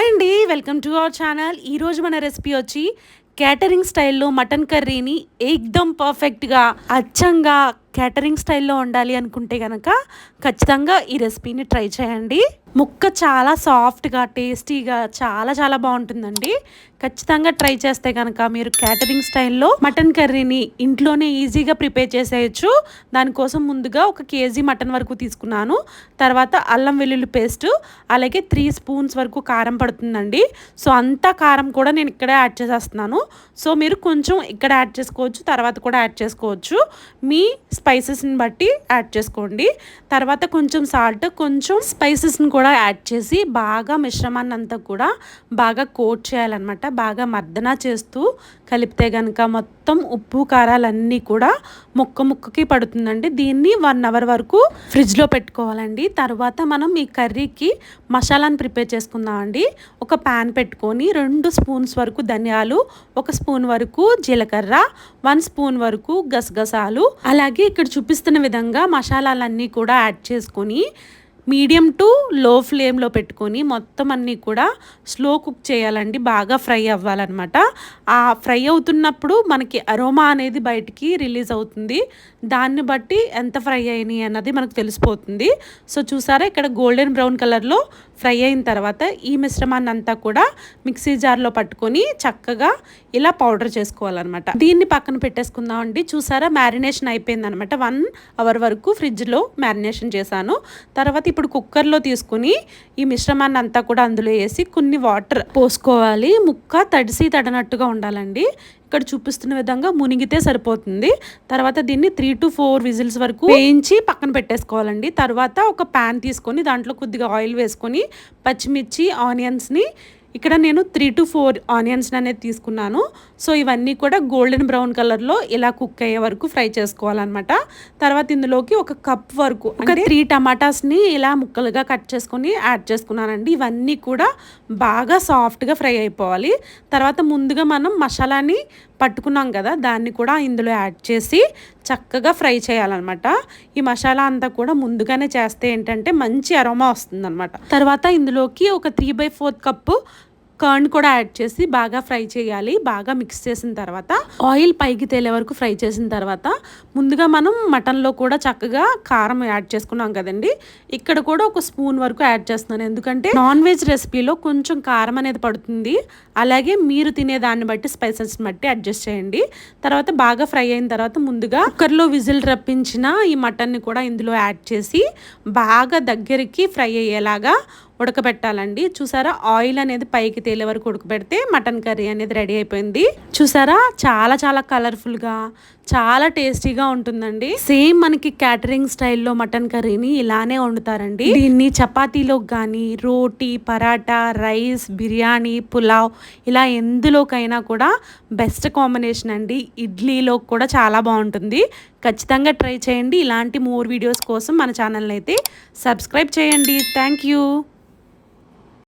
Hi అండి welcome to our channel. ఈరోజు మన రెసిపీ వచ్చి క్యాటరింగ్ స్టైల్లో మటన్ కర్రీని ఏకదమ్ పర్ఫెక్ట్గా అచ్చంగా క్యాటరింగ్ స్టైల్లో వండాలి అనుకుంటే కనుక ఖచ్చితంగా ఈ రెసిపీని ట్రై చేయండి. ముక్క చాలా సాఫ్ట్గా టేస్టీగా చాలా చాలా బాగుంటుందండి. ఖచ్చితంగా ట్రై చేస్తే కనుక మీరు క్యాటరింగ్ స్టైల్లో మటన్ కర్రీని ఇంట్లోనే ఈజీగా ప్రిపేర్ చేసేయచ్చు. దానికోసం ముందుగా ఒక కేజీ మటన్ వరకు తీసుకున్నాను. తర్వాత అల్లం వెల్లుల్లి పేస్ట్ అలాగే త్రీ స్పూన్స్ వరకు కారం పడుతుందండి. సో అంతా కారం కూడా నేను ఇక్కడే యాడ్ చేసేస్తున్నాను. సో మీరు కొంచెం ఇక్కడ యాడ్ చేసుకోవచ్చు తర్వాత కూడా యాడ్ చేసుకోవచ్చు. మీ స్పైసెస్ని బట్టి యాడ్ చేసుకోండి. తర్వాత కొంచెం సాల్ట్ కొంచెం స్పైసెస్ని కూడా యాడ్ చేసి బాగా మిశ్రమాన్ని అంతా కూడా బాగా కోట్ చేయాలన్నమాట. బాగా మర్దన చేస్తూ కలిపితే కనుక మొత్తం ఉప్పు కారాలన్నీ కూడా ముక్క ముక్కకి పడుతుందండి. దీన్ని వన్ అవర్ వరకు ఫ్రిడ్జ్లో పెట్టుకోవాలండి. తర్వాత మనం ఈ కర్రీకి మసాలాని ప్రిపేర్ చేసుకుందామండి. ఒక ప్యాన్ పెట్టుకొని రెండు స్పూన్స్ వరకు ధనియాలు ఒక స్పూన్ వరకు జీలకర్ర వన్ స్పూన్ వరకు గసగసాలు అలాగే ఇక్కడ చూపిస్తున్న విధంగా మసాలాలన్నీ కూడా యాడ్ చేసుకొని మీడియం టు లో ఫ్లేమ్లో పెట్టుకొని మొత్తం అన్నీ కూడా స్లో కుక్ చేయాలండి. బాగా ఫ్రై అవ్వాలన్నమాట. ఆ ఫ్రై అవుతున్నప్పుడు మనకి అరోమా అనేది బయటికి రిలీజ్ అవుతుంది. దాన్ని బట్టి ఎంత ఫ్రై అయినాయి అన్నది మనకు తెలిసిపోతుంది. సో చూసారా ఇక్కడ గోల్డెన్ బ్రౌన్ కలర్లో ఫ్రై అయిన తర్వాత ఈ మిశ్రమాన్ని అంతా కూడా మిక్సీ జార్లో పట్టుకొని చక్కగా ఇలా పౌడర్ చేసుకోవాలన్నమాట. దీన్ని పక్కన పెట్టేసుకుందాం అండి. చూసారా మ్యారినేషన్ అయిపోయిందనమాట వన్ అవర్ వరకు ఫ్రిడ్జ్లో మ్యారినేషన్ చేశాను. తర్వాత ఇప్పుడు కుక్కర్లో తీసుకుని ఈ మిశ్రమాన్ని అంతా కూడా అందులో వేసి కొన్ని వాటర్ పోసుకోవాలి. ముక్క తడిసి తడనట్టుగా ఉండాలండి. ఇక్కడ చూపిస్తున్న విధంగా మునిగితే సరిపోతుంది. తర్వాత దీన్ని త్రీ టు ఫోర్ విజిల్స్ వరకు వేయించి పక్కన పెట్టేసుకోవాలండి. తర్వాత ఒక ప్యాన్ తీసుకొని దాంట్లో కొద్దిగా ఆయిల్ వేసుకొని పచ్చిమిర్చి ఆనియన్స్ని ఇక్కడ నేను త్రీ టు ఫోర్ ఆనియన్స్ అనేది తీసుకున్నాను. సో ఇవన్నీ కూడా గోల్డెన్ బ్రౌన్ కలర్లో ఇలా కుక్ అయ్యే వరకు ఫ్రై చేసుకోవాలన్నమాట. తర్వాత ఇందులోకి ఒక కప్ వరకు ఒక త్రీ టమాటాస్ని ఇలా ముక్కలుగా కట్ చేసుకొని యాడ్ చేసుకున్నానండి. ఇవన్నీ కూడా బాగా సాఫ్ట్గా ఫ్రై అయిపోవాలి. తర్వాత ముందుగా మనం మసాలాని పట్టుకున్నాం కదా దాన్ని కూడా ఇందులో యాడ్ చేసి చక్కగా ఫ్రై చేయాలన్నమాట. ఈ మసాలా అంతా కూడా ముందుగానే చేస్తే ఏంటంటే మంచి అరోమా వస్తుందన్నమాట. తర్వాత ఇందులోకి ఒక three by fourth cup corn కూడా యాడ్ చేసి బాగా ఫ్రై చేయాలి. బాగా మిక్స్ చేసిన తర్వాత ఆయిల్ పైకి తేలే వరకు ఫ్రై చేసిన తర్వాత ముందుగా మనం మటన్లో కూడా చక్కగా కారం యాడ్ చేసుకున్నాం కదండి. ఇక్కడ కూడా ఒక స్పూన్ వరకు యాడ్ చేస్తున్నాను. ఎందుకంటే నాన్ వెజ్ రెసిపీలో కొంచెం కారం అనేది పడుతుంది. అలాగే మీరు తినే దాన్ని బట్టి స్పైసెస్ బట్టి అడ్జస్ట్ చేయండి. తర్వాత బాగా ఫ్రై అయిన తర్వాత ముందుగా కుక్కర్లో విజిల్ రప్పించిన ఈ మటన్ని కూడా ఇందులో యాడ్ చేసి బాగా దగ్గరికి ఫ్రై అయ్యేలాగా ఉడకబెట్టాలండి. చూసారా? ఆయిల్ అనేది పైకి తేలే వరకు ఉడకబెడితే మటన్ కర్రీ అనేది రెడీ అయిపోయింది. చూసారా? చాలా చాలా కలర్ఫుల్గా చాలా టేస్టీగా ఉంటుందండి. సేమ్ మనకి క్యాటరింగ్ స్టైల్లో మటన్ కర్రీని ఇలానే వండుతారండి. దీన్ని చపాతీలో కానీ రోటీ పరాటా రైస్ బిర్యానీ పులావ్ ఇలా ఎందులోకైనా కూడా బెస్ట్ కాంబినేషన్ అండి. ఇడ్లీలో కూడా చాలా బాగుంటుంది. ఖచ్చితంగా ట్రై చేయండి. ఇలాంటి మోర్ వీడియోస్ కోసం మన ఛానల్ని అయితే సబ్స్క్రైబ్ చేయండి. Thank you